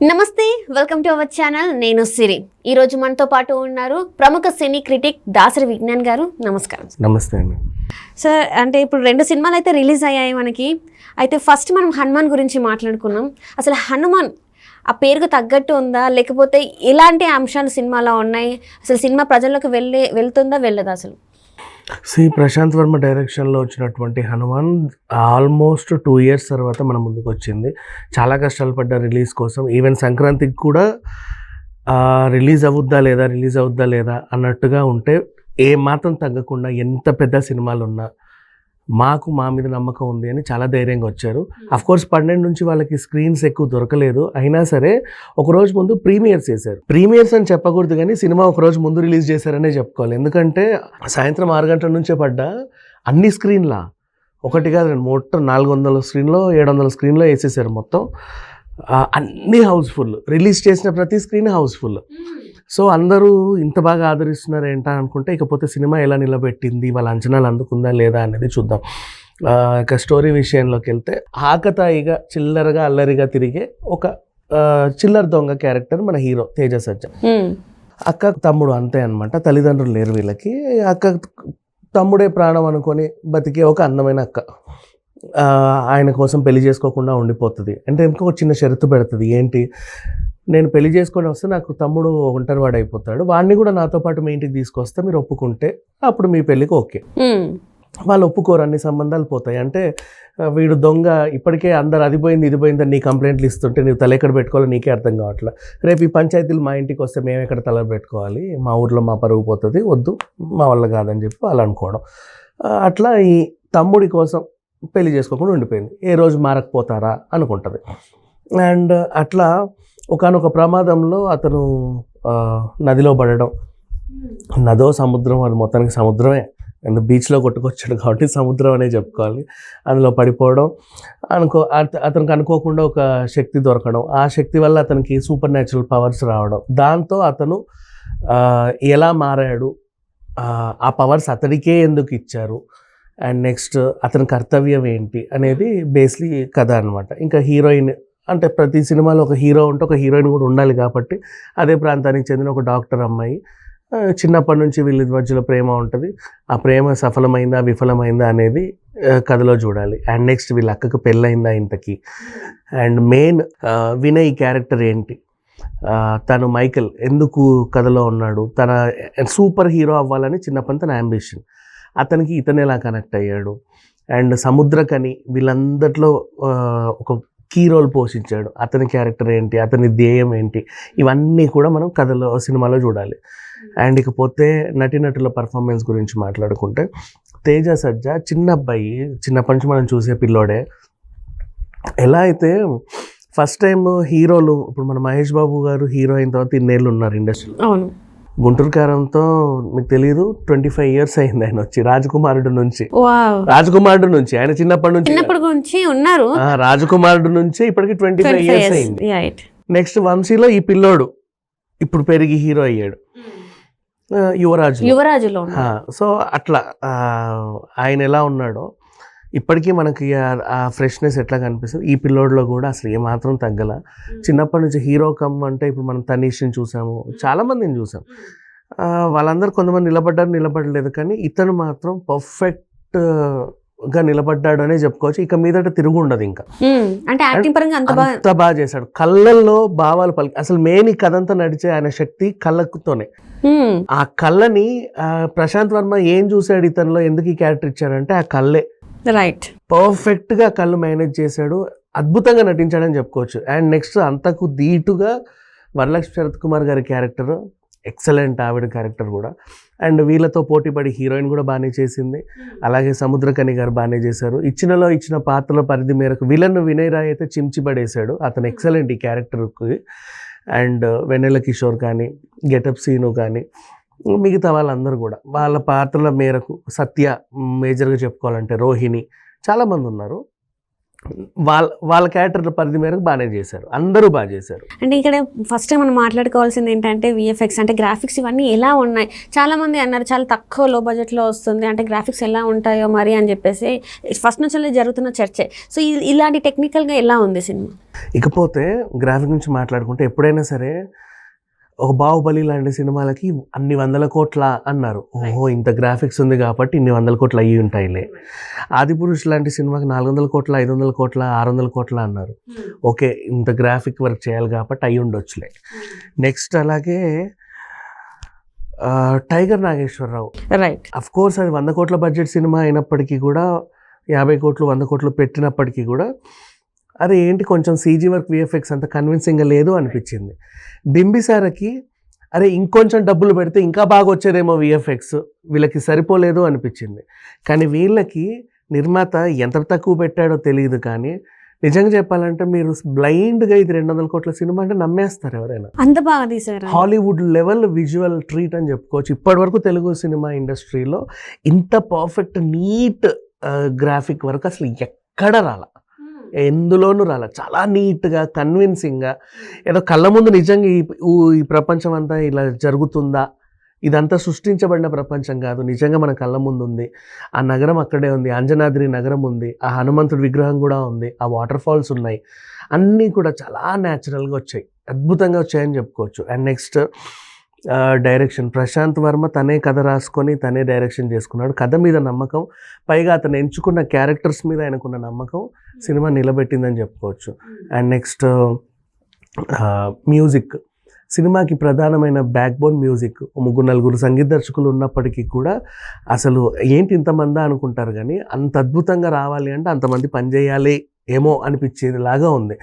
నమస్తే welcome to our channel. నేను సిరి. ఈ రోజు మనతో పాటు ఉన్నారు ప్రముఖ సినీ క్రిటిక్ దాసరి విజ్ఞాన్ గారు. నమస్కారం. నమస్తే అండి. సార్ అంటే ఇప్పుడు రెండు సినిమాలు అయితే రిలీజ్ అయ్యాయి మనకి. అయితే ఫస్ట్ మనం హనుమాన్ గురించి మాట్లాడుకున్నాం. అసలు హనుమాన్ ఆ పేరుకు తగ్గట్టు ఉందా? లేకపోతే ఎలాంటి అంశాలు సినిమాలో ఉన్నాయి? అసలు సినిమా ప్రజల్లోకి వెళ్ళే వెళ్తుందా? వెళ్ళదా అసలు? సి ప్రశాంత్ వర్మ డైరెక్షన్లో వచ్చినటువంటి హనుమాన్ ఆల్మోస్ట్ టూ ఇయర్స్ తర్వాత మన ముందుకు వచ్చింది. చాలా కష్టాలు పడ్డ రిలీజ్ కోసం. ఈవెన్ సంక్రాంతికి కూడా రిలీజ్ అవుద్దా లేదా రిలీజ్ అవుద్దా లేదా అన్నట్టుగా ఉంటే ఏ మాత్రం తగ్గకుండా ఎంత పెద్ద సినిమాలు ఉన్నా మాకు మా మీద నమ్మకం ఉంది అని చాలా ధైర్యంగా వచ్చారు. కోర్స్ పన్నెండు నుంచి వాళ్ళకి స్క్రీన్స్ ఎక్కువ దొరకలేదు. అయినా సరే ఒక రోజు ముందు ప్రీమియర్స్ చేశారు. ప్రీమియర్స్ అని చెప్పకూడదు కానీ సినిమా ఒక రోజు ముందు రిలీజ్ చేశారనే చెప్పుకోవాలి. ఎందుకంటే సాయంత్రం ఆరు గంటల నుంచే పడ్డా అన్ని స్క్రీన్లా ఒకటి కాదు రెండు మొత్తం నాలుగు వందల స్క్రీన్లో ఏడు వందల స్క్రీన్లో వేసేసారు మొత్తం. అన్ని హౌస్ఫుల్ రిలీజ్ చేసిన ప్రతి స్క్రీన్ హౌస్ఫుల్ సో అందరూ ఇంత బాగా ఆదరిస్తున్నారు ఏంటా అనుకుంటే ఇకపోతే సినిమా ఎలా నిలబెట్టింది వాళ్ళ అంచనాలు అందుకుందా లేదా అనేది చూద్దాం. ఇక స్టోరీ విషయంలోకి వెళ్తే ఆకతాయిగా చిల్లరగా అల్లరిగా తిరిగే ఒక చిల్లర దొంగ క్యారెక్టర్ మన హీరో తేజ సజ్జ. అక్క తమ్ముడు అంతే అనమాట తల్లిదండ్రులు లేరు వీళ్ళకి. అక్క తమ్ముడే ప్రాణం అనుకొని బతికే ఒక అందమైన అక్క. ఆయన కోసం పెళ్ళి చేసుకోకుండా ఉండిపోతుంది. అంటే ఇంకొక చిన్న షరతు పెడుతుంది ఏంటి? నేను పెళ్ళి చేసుకొని వస్తే నాకు తమ్ముడు ఒంటరివాడు అయిపోతాడు వాడిని కూడా నాతో పాటు మీ ఇంటికి తీసుకొస్తే మీరు ఒప్పుకుంటే అప్పుడు మీ పెళ్ళికి ఓకే. వాళ్ళు ఒప్పుకోరు అన్ని సంబంధాలు పోతాయి. అంటే వీడు దొంగ ఇప్పటికే అందరు అది పోయింది ఇది పోయిందని నీ కంప్లైంట్లు ఇస్తుంటే నీవు తల ఎక్కడ పెట్టుకోవాలో నీకే అర్థం కావట్లే. రేపు ఈ పంచాయతీలు మా ఇంటికి వస్తే మేము ఎక్కడ తల పెట్టుకోవాలి? మా ఊర్లో మా పరుగు పోతుంది వద్దు మా వల్ల కాదని చెప్పి వాళ్ళు అనుకోవడం. అట్లా ఈ తమ్ముడి కోసం పెళ్ళి చేసుకోకుండా ఉండిపోయింది. ఏ రోజు మారకపోతారా అనుకుంటుంది. అండ్ అట్లా ఒకానొక ప్రమాదంలో అతను నదిలో పడడం. నదో సముద్రం అది మొత్తానికి సముద్రమే. అండ్ బీచ్లో కొట్టుకొచ్చాడు కాబట్టి సముద్రం అనే చెప్పుకోవాలి. అందులో పడిపోవడం. అనుకో అత- అతనికి అనుకోకుండా ఒక శక్తి దొరకడం. ఆ శక్తి వల్ల అతనికి సూపర్ న్యాచురల్ పవర్స్ రావడం. దాంతో అతను ఎలా మారాడు? ఆ, ఆ పవర్స్ అతడికే ఎందుకు ఇచ్చారు? అండ్ నెక్స్ట్ అతని కర్తవ్యం ఏంటి? అనేది బేస్లీ కథ అనమాట ఇంకా హీరోయిన్ అంటే ప్రతి సినిమాలో ఒక హీరో ఉంటే ఒక హీరోయిన్ కూడా ఉండాలి కాబట్టి అదే ప్రాంతానికి చెందిన ఒక డాక్టర్ అమ్మాయి. చిన్నప్పటి నుంచి వీళ్ళ మధ్యలో ప్రేమ ఉంటుంది. ఆ ప్రేమ సఫలమైందా విఫలమైందా అనేది కథలో చూడాలి. అండ్ నెక్స్ట్ వీళ్ళ అక్కకు పెళ్ళైందా ఇంతకి? అండ్ మెయిన్ వినయ్ క్యారెక్టర్ ఏంటి? తను మైకెల్ ఎందుకు కథలో ఉన్నాడు? తన సూపర్ హీరో అవ్వాలని చిన్నప్పటి తన అంబిషన్ అతనికి ఇతను ఎలా కనెక్ట్ అయ్యాడు? అండ్ సముద్రకని వీళ్ళందరిలో ఒక కీ రోల్ పోషించాడు. అతని క్యారెక్టర్ ఏంటి? అతని ధ్యేయం ఏంటి? ఇవన్నీ కూడా మనం కథలో సినిమాలో చూడాలి. అండ్ ఇకపోతే నటీనటుల పర్ఫార్మెన్స్ గురించి మాట్లాడుకుంటే తేజ సజ్జ చిన్న అబ్బాయి చిన్నప్పటి నుంచి మనం చూసే పిల్లోడే. ఎలా అయితే ఫస్ట్ టైం హీరోలు ఇప్పుడు మన మహేష్ బాబు గారు హీరో అయిన తర్వాత ఇన్నేళ్ళు ఉన్నారు ఇండస్ట్రీలో. అవును. గుంటూరు కారంతో మీకు తెలియదు ట్వంటీ ఫైవ్ ఇయర్స్ అయింది ఆయన వచ్చి రాజకుమారుడు నుంచి. రాజకుమారుడు నుంచి ఆయన చిన్నప్పటి నుంచి. చిన్నప్పటి నుంచి ఉన్నారు. ఆ, రాజకుమారుడు నుంచి ఇప్పటికి ట్వంటీ ఫైవ్ ఇయర్స్ అయింది. నెక్స్ట్ వంశీలో ఈ పిల్లోడు ఇప్పుడు పెరిగి హీరో అయ్యాడు. యువరాజు యువరాజులో. ఉన్నారు. సో అట్లా ఆయన ఎలా ఉన్నాడో ఇప్పటికీ మనకి ఆ- ఫ్రెష్నెస్ ఎట్లా కనిపిస్తుంది? ఈ పిల్లోడిలో కూడా అసలు ఏమాత్రం తగ్గల. చిన్నప్పటి నుంచి హీరో కమ్ అంటే ఇప్పుడు మనం తనీష్ని చూసాము చాలా మందిని చూసాం. వాళ్ళందరూ కొంతమంది నిలబడ్డారు నిలబడలేదు కానీ ఇతను మాత్రం పర్ఫెక్ట్గా నిలబడ్డాడు అనే చెప్పుకోవచ్చు. ఇక మీదట తిరుగు ఉండదు ఇంకా. అంటే యాక్టింగ్ పరంగా అంత బాగా చేశాడు. కళ్ళల్లో భావాలు పలికి అసలు మెయిన్ ఈ కథంతా నడిచే ఆయన శక్తి కళ్ళతోనే. ఆ కళ్ళని ప్రశాంత్ వర్మ ఏం చూశాడు ఇతనిలో ఎందుకు ఈ క్యారెక్టర్ ఇచ్చాడంటే ఆ కళ్ళే. రైట్ పర్ఫెక్ట్గా కళ్ళు మేనేజ్ చేశాడు. అద్భుతంగా నటించాడని చెప్పుకోవచ్చు. అండ్ నెక్స్ట్ అంతకు ధీటుగా వరలక్ష్మి శరత్ కుమార్ గారి క్యారెక్టర్ ఎక్సలెంట్ ఆవిడ క్యారెక్టర్ కూడా. అండ్ వీళ్ళతో పోటీపడి హీరోయిన్ కూడా బాగానే చేసింది. అలాగే సముద్రకని గారు బాగానే చేశారు. ఇచ్చినలో ఇచ్చిన పాత్రల పరిధి మేరకు విలన్ వినయ్ రాయ్ అయితే చించి పడేశాడు. అతను ఎక్సలెంట్ ఈ క్యారెక్టర్కి అండ్ వెన్నెల కిషోర్ కానీ గెటప్ సీను కానీ మిగతా వాళ్ళందరూ కూడా వాళ్ళ పాత్రల మేరకు సత్య మేజర్గా చెప్పుకోవాలంటే రోహిణి చాలామంది ఉన్నారు. వాళ్ళ వాళ్ళ క్యారెక్టర్ పరిధి మేరకు బాగానే చేశారు. అందరూ బాగా చేశారు. అంటే ఇక్కడ ఫస్ట్ మనం మాట్లాడుకోవాల్సింది ఏంటంటే విఎఫ్ఎక్స్ అంటే గ్రాఫిక్స్ ఇవన్నీ ఎలా ఉన్నాయి? చాలా మంది అన్నారు చాలా తక్కువ లో బడ్జెట్లో వస్తుంది. అంటే గ్రాఫిక్స్ ఎలా ఉంటాయో మరి అని చెప్పేసి ఫస్ట్ నుంచి జరుగుతున్న చర్చే. సో ఇలాంటి టెక్నికల్గా ఎలా ఉంది సినిమా? ఇకపోతే గ్రాఫిక్ నుంచి మాట్లాడుకుంటే ఎప్పుడైనా సరే ఒక బాహుబలి లాంటి సినిమాలకి అన్ని వందల కోట్ల అన్నారు. ఓహో ఇంత గ్రాఫిక్స్ ఉంది కాబట్టి ఇన్ని వందల కోట్లు అయ్యి ఉంటాయిలే. ఆదిపురుష్ లాంటి సినిమాకి నాలుగు వందల కోట్ల ఐదు వందల కోట్ల ఆరు వందల కోట్ల అన్నారు. ఓకే ఇంత గ్రాఫిక్ వర్క్ చేయాలి కాబట్టి అయ్యి ఉండొచ్చులే. నెక్స్ట్ అలాగే ఆ, Tiger Nageswararao right of course అది వంద కోట్ల బడ్జెట్ సినిమా అయినప్పటికీ కూడా యాభై కోట్లు వంద కోట్లు పెట్టినప్పటికీ కూడా అరే ఏంటి? కొంచెం సీజీ వర్క్ విఎఫ్ఎక్స్ అంత కన్విన్సింగ్గా లేదు అనిపించింది. బింబిసారకి అరే ఇంకొంచెం డబ్బులు పెడితే ఇంకా బాగా వచ్చేదేమో విఎఫ్ఎక్స్ వీళ్ళకి సరిపోలేదు అనిపించింది. కానీ వీళ్ళకి నిర్మాత ఎంత తక్కువ పెట్టాడో తెలియదు కానీ నిజంగా చెప్పాలంటే మీరు బ్లైండ్గా ఇది రెండు వందల కోట్ల సినిమా అంటే నమ్మేస్తారు ఎవరైనా. అంత బాగా తీసారు హాలీవుడ్ లెవెల్ విజువల్ ట్రీట్ అని చెప్పుకోవచ్చు. ఇప్పటివరకు తెలుగు సినిమా ఇండస్ట్రీలో ఇంత పర్ఫెక్ట్ నీట్ గ్రాఫిక్ వర్క్ అసలు ఎక్కడ రాల. ఎందులోనూ రాల. చాలా నీట్గా కన్విన్సింగ్గా ఏదో కళ్ళ ముందు నిజంగా ఈ ఈ ప్రపంచం అంతా ఇలా జరుగుతుందా? ఇదంతా సృష్టించబడిన ప్రపంచం కాదు. నిజంగా మన కళ్ళ ముందు ఉంది. ఆ నగరం అక్కడే ఉంది. అంజనాద్రి నగరం ఉంది. ఆ హనుమంతుడి విగ్రహం కూడా ఉంది. ఆ వాటర్ ఫాల్స్ ఉన్నాయి. అన్నీ కూడా చాలా న్యాచురల్గా వచ్చాయి. అద్భుతంగా వచ్చాయని చెప్పుకోవచ్చు. And next direction Prashanth Varma తనే కథ రాసుకొని తనే డైరెక్షన్ చేసుకున్నాడు. కథ మీద నమ్మకం. పైగా అతను ఎంచుకున్న క్యారెక్టర్స్ మీద ఆయనకున్న నమ్మకం సినిమా నిలబెట్టిందని చెప్పుకోవచ్చు. అండ్ నెక్స్ట్ మ్యూజిక్ సినిమాకి ప్రధానమైన బ్యాక్ బోన్ మ్యూజిక్ ముగ్గురు నలుగురు సంగీత దర్శకులు ఉన్నప్పటికీ కూడా అసలు ఏంటి ఇంతమందా అనుకుంటారు కానీ అంత అద్భుతంగా రావాలి అంటే అంతమంది పనిచేయాలి. ఏమో అనిపించేది లాగా ఉంది.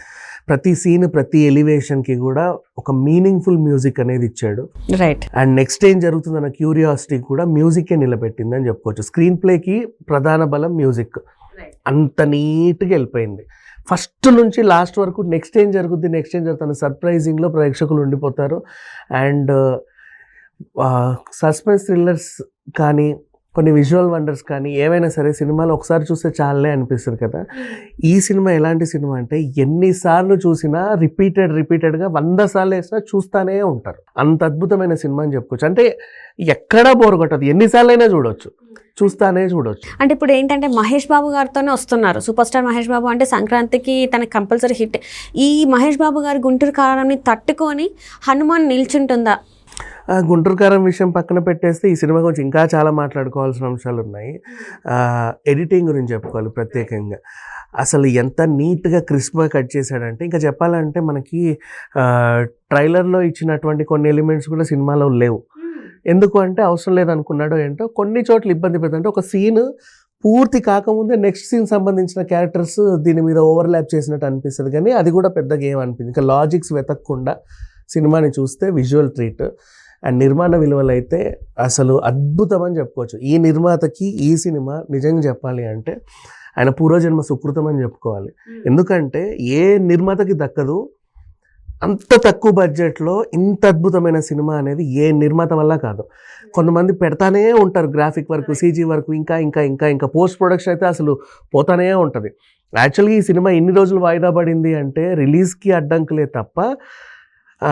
ప్రతి సీన్ ప్రతి ఎలివేషన్కి కూడా ఒక మీనింగ్ఫుల్ మ్యూజిక్ అనేది ఇచ్చాడు. రైట్. అండ్ నెక్స్ట్ ఏం జరుగుతుందన్న క్యూరియాసిటీ కూడా మ్యూజికే నిలబెట్టింది అని చెప్పుకోవచ్చు. స్క్రీన్ ప్లేకి ప్రధాన బలం మ్యూజిక్. అంత నీట్గా వెళ్ళిపోయింది. ఫస్ట్ నుంచి లాస్ట్ వరకు నెక్స్ట్ ఏం జరుగుద్ది నెక్స్ట్ ఏం జరుగుతుంది సర్ప్రైజింగ్లో ప్రేక్షకులు ఉండిపోతారు. అండ్ సస్పెన్స్ థ్రిల్లర్స్ కానీ కొన్ని విజువల్ వండర్స్ కానీ ఏవైనా సరే సినిమాలు ఒకసారి చూస్తే చాలే అనిపిస్తుంది కదా. ఈ సినిమా ఎలాంటి సినిమా అంటే ఎన్నిసార్లు చూసినా రిపీటెడ్ రిపీటెడ్గా వంద సార్లు వేసినా చూస్తానే ఉంటారు. అంత అద్భుతమైన సినిమా అని చెప్పుకోవచ్చు. అంటే ఎక్కడా బోర్ కొట్టదు. ఎన్నిసార్లు అయినా చూడొచ్చు. చూస్తానే చూడొచ్చు. అంటే ఇప్పుడు ఏంటంటే మహేష్ బాబు గారితోనే వస్తున్నారు. సూపర్ స్టార్ మహేష్ బాబు అంటే సంక్రాంతికి తన కంపల్సరీ హిట్ ఈ మహేష్ బాబు గారి గుంటూరు కారాన్ని తట్టుకొని హనుమాన్ నిల్చుంటుందా? గుంటూరు కారం విషయం పక్కన పెట్టేస్తే ఈ సినిమా గురించి ఇంకా చాలా మాట్లాడుకోవాల్సిన అంశాలు ఉన్నాయి. ఎడిటింగ్ గురించి చెప్పుకోవాలి ప్రత్యేకంగా. అసలు ఎంత నీట్గా క్రిస్ప్గా కట్ చేశాడంటే ఇంకా చెప్పాలంటే మనకి ట్రైలర్లో ఇచ్చినటువంటి కొన్ని ఎలిమెంట్స్ కూడా సినిమాలో లేవు. ఎందుకు అంటే అవసరం లేదనుకున్నాడో ఏంటో కొన్ని చోట్ల ఇబ్బంది పెడుతుంటే ఒక సీన్ పూర్తి కాకముందే నెక్స్ట్ సీన్ సంబంధించిన క్యారెక్టర్స్ దీని మీద ఓవర్లాప్ చేసినట్టు అనిపిస్తుంది. కానీ అది కూడా పెద్దగా ఏం అనిపించింది. ఇంకా లాజిక్స్ వెతకకుండా సినిమాని చూస్తే విజువల్ ట్రీట్. అండ్ నిర్మాణ విలువలు అయితే అసలు అద్భుతం అని చెప్పుకోవచ్చు. ఈ నిర్మాతకి ఈ సినిమా నిజంగా చెప్పాలి అంటే ఆయన పూర్వజన్మ సుకృతం అని చెప్పుకోవాలి. ఎందుకంటే ఏ నిర్మాతకి దక్కదు. అంత తక్కువ బడ్జెట్లో ఇంత అద్భుతమైన సినిమా అనేది ఏ నిర్మాత వల్ల కాదు. కొంతమంది పెడతానే ఉంటారు గ్రాఫిక్ వర్క్ సీజీ వర్క్ ఇంకా ఇంకా ఇంకా ఇంకా పోస్ట్ ప్రొడక్షన్ అయితే అసలు పోతానే ఉంటుంది. యాక్చువల్గా ఈ సినిమా ఎన్ని రోజులు వాయిదా పడింది అంటే రిలీజ్కి అడ్డంకులే తప్ప ఆ,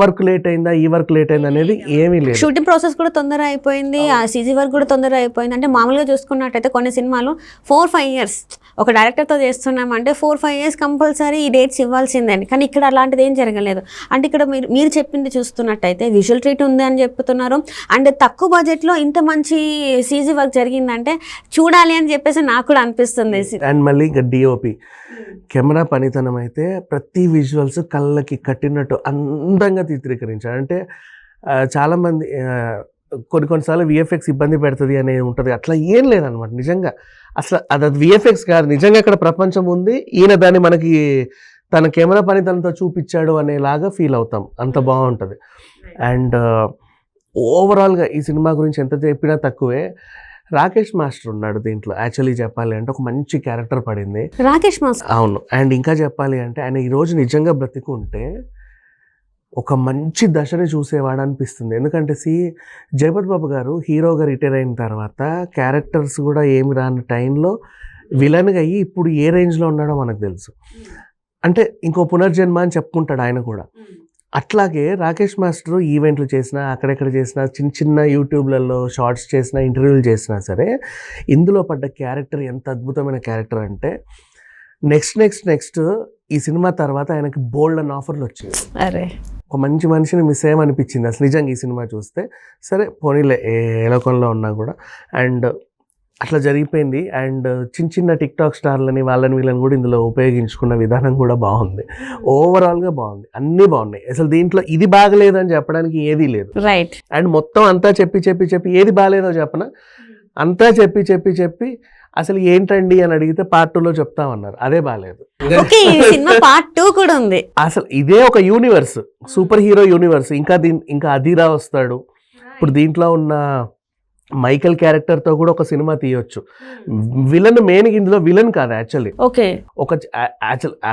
వర్క్ లేట్ అయిందా ఈ వర్క్ లేట్ అయిందా అనేది ఏమీ లేదు. షూటింగ్ ప్రాసెస్ కూడా తొందర అయిపోయింది ఆ సీజీ వర్క్ కూడా తొందర అయిపోయింది. అంటే మామూలుగా చూసుకున్నట్టయితే కొన్ని సినిమాలు ఫోర్ ఫైవ్ ఇయర్స్ ఒక డైరెక్టర్తో చేస్తున్నామంటే ఫోర్ ఫైవ్ ఇయర్స్ కంపల్సరీ ఈ డేట్స్ ఇవ్వాల్సిందే కానీ ఇక్కడ అలాంటిది ఏం జరగలేదు. అంటే ఇక్కడ మీరు మీరు చెప్పింది చూస్తున్నట్టయితే విజువల్ ట్రీట్ ఉంది అని చెప్తున్నారు. అండ్ తక్కువ బడ్జెట్లో ఇంత మంచి సీజీ వర్క్ జరిగిందంటే చూడాలి అని చెప్పేసి నాకు కూడా అనిపిస్తుంది. అండ్ మళ్ళీ ఇంకా డిఓపి కెమెరా పనితనం అయితే ప్రతి విజువల్స్ కళ్ళకి కట్టినట్టు అందంగా చిత్రీకరించాడు అంటే చాలామంది కొన్ని కొన్నిసార్లు విఎఫ్ఎక్స్ ఇబ్బంది పెడుతుంది అనేది ఉంటుంది. అట్లా ఏం లేదనమాట నిజంగా. అసలు అది అది విఎఫ్ఎక్స్ కాదు. నిజంగా అక్కడ ప్రపంచం ఉంది. ఈయన దాన్ని మనకి తన కెమెరా పనితనంతో చూపించాడు అనేలాగా ఫీల్ అవుతాం. అంత బాగుంటుంది. అండ్ ఓవరాల్గా ఈ సినిమా గురించి ఎంత చెప్పినా తక్కువే. రాకేష్ మాస్టర్ ఉన్నాడు దీంట్లో. యాక్చువల్లీ చెప్పాలి అంటే ఒక మంచి క్యారెక్టర్ పడింది. రాకేష్ మాస్టర్? అవును. అండ్ ఇంకా చెప్పాలి అంటే ఆయన ఈరోజు నిజంగా బ్రతికుంటే ఒక మంచి దశని చూసేవాడు అనిపిస్తుంది ఎందుకంటే సి జయపతి బాబు గారు హీరోగా రిటైర్ అయిన తర్వాత క్యారెక్టర్స్ కూడా ఏమి రాని టైంలో విలన్గా అయ్యి ఇప్పుడు ఏ రేంజ్లో ఉన్నాడో మనకు తెలుసు. అంటే ఇంకో పునర్జన్మ అని చెప్పుకుంటాడు ఆయన కూడా. అట్లాగే రాకేష్ మాస్టర్ ఈవెంట్లు చేసినా అక్కడెక్కడ చేసినా చిన్న చిన్న యూట్యూబ్లలో షార్ట్స్ చేసినా ఇంటర్వ్యూలు చేసినా సరే ఇందులో పడ్డ క్యారెక్టర్ ఎంత అద్భుతమైన క్యారెక్టర్ అంటే నెక్స్ట్ నెక్స్ట్ నెక్స్ట్ ఈ సినిమా తర్వాత ఆయనకి బోల్డ్ అన్న ఆఫర్లు వచ్చింది అరే. ఒక మంచి మనిషిని మిస్ అయ్యామనిపించింది. అసలు నిజంగా ఈ సినిమా చూస్తే సరే పోనీలే ఏ లోకంలో ఉన్నా కూడా. అండ్ అట్లా జరిగిపోయింది. అండ్ చిన్న చిన్న టిక్ టాక్ స్టార్లని వాళ్ళని వీళ్ళని కూడా ఇందులో ఉపయోగించుకున్న విధానం కూడా బాగుంది. ఓవరాల్గా బాగుంది. అన్నీ బాగున్నాయి. అసలు దీంట్లో ఇది బాగలేదని చెప్పడానికి ఏదీ లేదు. రైట్ అండ్ మొత్తం అంతా చెప్పి చెప్పి చెప్పి ఏది బాగాలేదో చెప్పన? అంతా చెప్పి చెప్పి చెప్పి అసలు ఏంటండి అని అడిగితే పార్ట్ టూలో చెప్తామన్నారు. అదే బాగాలేదు ఓకే ఈ సినిమా పార్ట్ టూ కూడా ఉంది. అసలు ఇదే ఒక యూనివర్స్ సూపర్ హీరో యూనివర్స్ ఇంకా దీని ఇంకా అధీరా వస్తాడు. ఇప్పుడు దీంట్లో ఉన్న మైకల్ క్యారెక్టర్తో కూడా ఒక సినిమా తీయొచ్చు. విలన్ మెయిన్ ఇందులో విలన్ కాదు యాక్చువల్లీ ఓకే. ఒక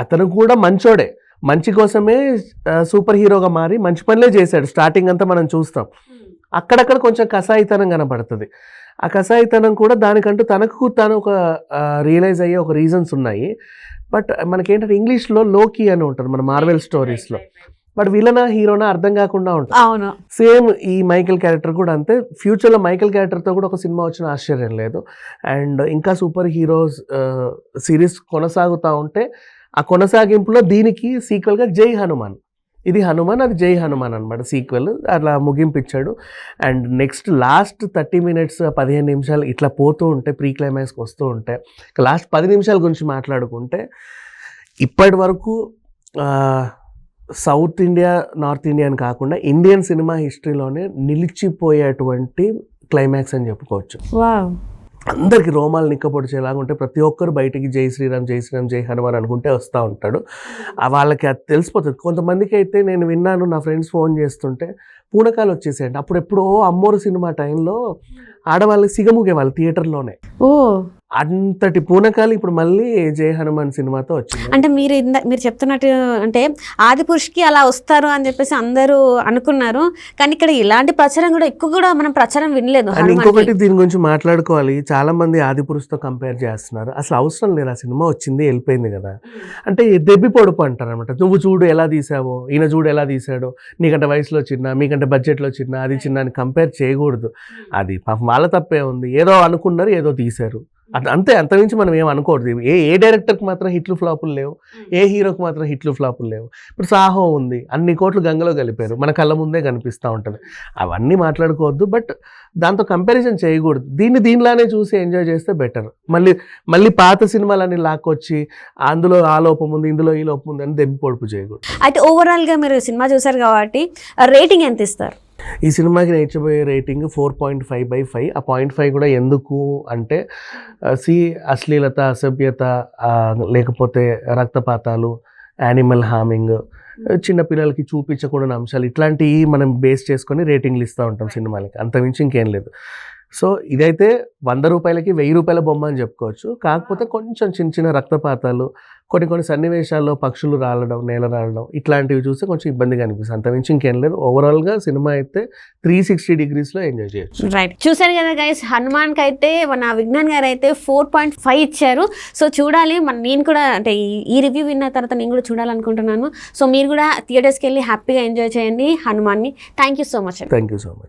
అతను కూడా మంచోడే. మంచి కోసమే సూపర్ హీరోగా మారి మంచి పనులే చేశాడు. స్టార్టింగ్ అంతా మనం చూస్తాం. అక్కడక్కడ కొంచెం కసాయితనం కనపడుతుంది. ఆ కసాయితనం కూడా దానికంటూ తనకు తను ఒక రియలైజ్ అయ్యే ఒక రీజన్స్ ఉన్నాయి. బట్ మనకేంటంటే ఇంగ్లీష్లో లోకి అని ఉంటుంది మన మార్వెల్ స్టోరీస్లో బట్ విలనా హీరోనా అర్థం కాకుండా ఉంటుంది. అవును. సేమ్ ఈ మైకేల్ క్యారెక్టర్ కూడా అంతే. ఫ్యూచర్లో మైకేల్ క్యారెక్టర్తో కూడా ఒక సినిమా వచ్చిన ఆశ్చర్యం లేదు. అండ్ ఇంకా సూపర్ హీరోస్ సిరీస్ కొనసాగుతూ ఉంటే ఆ కొనసాగింపులో దీనికి సీక్వెల్గా జై హనుమాన్. ఇది హనుమాన్ అది జై హనుమాన్ అనమాట సీక్వెల్ అలా ముగింపించాడు and next last thirty minutes పదిహేను నిమిషాలు ఇట్లా పోతూ ఉంటే ప్రీ క్లైమాక్స్కి వస్తూ ఉంటే లాస్ట్ పది నిమిషాల గురించి మాట్లాడుకుంటే ఇప్పటి వరకు సౌత్ ఇండియా నార్త్ ఇండియా అని కాకుండా ఇండియన్ సినిమా హిస్టరీలోనే నిలిచిపోయేటువంటి క్లైమాక్స్ అని చెప్పుకోవచ్చు. అందరికి రోమాలు నిక్కపొడిచేలాగా ఉంటే ప్రతి ఒక్కరు బయటికి జై శ్రీరామ్ జై శ్రీరామ్ జై హనుమాన్ అనుకుంటే వస్తూ ఉంటాడు. ఆ వాళ్ళకి అది తెలిసిపోతుంది. కొంతమందికి అయితే నేను విన్నాను నా ఫ్రెండ్స్ ఫోన్ చేస్తుంటే పూనకాలు వచ్చేసాయండి. అప్పుడు ఎప్పుడో అమ్మోరు సినిమా టైంలో ఆడవాళ్ళకి సిగముగే వాళ్ళు థియేటర్లోనే. ఓ. అంతటి పూనకాలు ఇప్పుడు మళ్ళీ జై హనుమాన్ సినిమాతో వచ్చింది. అంటే మీరు ఇంద మీరు చెప్తున్నట్టు అంటే ఆది పురుషుకి అలా వస్తారు అని చెప్పేసి అందరూ అనుకున్నారు. కానీ ఇక్కడ ఇలాంటి ప్రచారం కూడా ఎక్కువ కూడా మనం ప్రచారం వినలేదు. ఇంకొకటి దీని గురించి మాట్లాడుకోవాలి. చాలా మంది ఆదిపురుషుతో కంపేర్ చేస్తున్నారు. అసలు అవసరం లేదు ఆ సినిమా వచ్చింది వెళ్ళిపోయింది కదా. అంటే దెబ్బి పొడుపు అంటారు అనమాట నువ్వు చూడు ఎలా తీసావో ఈయన చూడు ఎలా తీసాడో నీకంటే వయసులో చిన్న మీకంటే బడ్జెట్లో చిన్న అది చిన్న అని కంపేర్ చేయకూడదు. అది పాపం వాళ్ళ తప్పే ఉంది. ఏదో అనుకున్నారు ఏదో తీశారు. అంతే అంతమించి మనం ఏం అనుకోవద్దు. ఏ ఏ డైరెక్టర్కి మాత్రం హిట్లు ఫ్లాపులు లేవు. ఏ హీరోకి మాత్రం హిట్లు ఫ్లాపులు లేవు. ఇప్పుడు సాహో ఉంది. అన్ని కోట్లు గంగలో కలిపారు. మన కళ్ళ ముందే కనిపిస్తూ ఉంటుంది. అవన్నీ మాట్లాడుకోవద్దు. బట్ దాంతో కంపారిజన్ చేయకూడదు. దీన్ని దీనిలానే చూసి ఎంజాయ్ చేస్తే బెటర్. మళ్ళీ మళ్ళీ పాత సినిమాలన్నీ లాక్కొచ్చి అందులో ఆ లోపం ఉంది ఇందులో ఈ లోపం ఉంది అని దెబ్బి పొడుపు చేయకూడదు. అయితే ఓవరాల్గా మీరు సినిమా చూసారు కాబట్టి రేటింగ్ ఎంత ఇస్తారు? ఈ సినిమాకి నేను ఇచ్చబోయే rating four point five by five. ఆ పాయింట్ ఫైవ్ కూడా ఎందుకు అంటే సి అశ్లీలత అసభ్యత లేకపోతే రక్తపాతాలు యానిమల్ హార్మింగ్ చిన్నపిల్లలకి చూపించకూడని అంశాలు ఇట్లాంటివి మనం బేస్ చేసుకొని రేటింగ్లు ఇస్తూ ఉంటాం సినిమాలకి. అంతమించి ఇంకేం లేదు. సో ఇదైతే వంద రూపాయలకి వెయ్యి రూపాయల బొమ్మ అని చెప్పుకోవచ్చు. కాకపోతే కొంచెం చిన్న చిన్న రక్తపాతాలు కొన్ని కొన్ని సన్నివేశాల్లో పక్షులు రాలడం నేల రాలడం ఇట్లాంటివి చూస్తే కొంచెం ఇబ్బందిగా అనిపిస్తుంది. అంతమించి ఇంకేం లేదు. ఓవరాల్గా సినిమా అయితే త్రీ సిక్స్టీ డిగ్రీస్లో ఎంజాయ్ చేయొచ్చు. రైట్ చూసారు కదా గైస్ హనుమాన్కి అయితే మన విజ్ఞాన్ గారు అయితే ఫోర్ పాయింట్ ఫైవ్ ఇచ్చారు. సో చూడాలి మన నేను కూడా అంటే ఈ- ఈ రివ్యూ విన్న తర్వాత నేను కూడా చూడాలనుకుంటున్నాను. సో మీరు కూడా థియేటర్స్కి వెళ్ళి హ్యాపీగా ఎంజాయ్ చేయండి హనుమాన్ని. Thank you so much thank you so much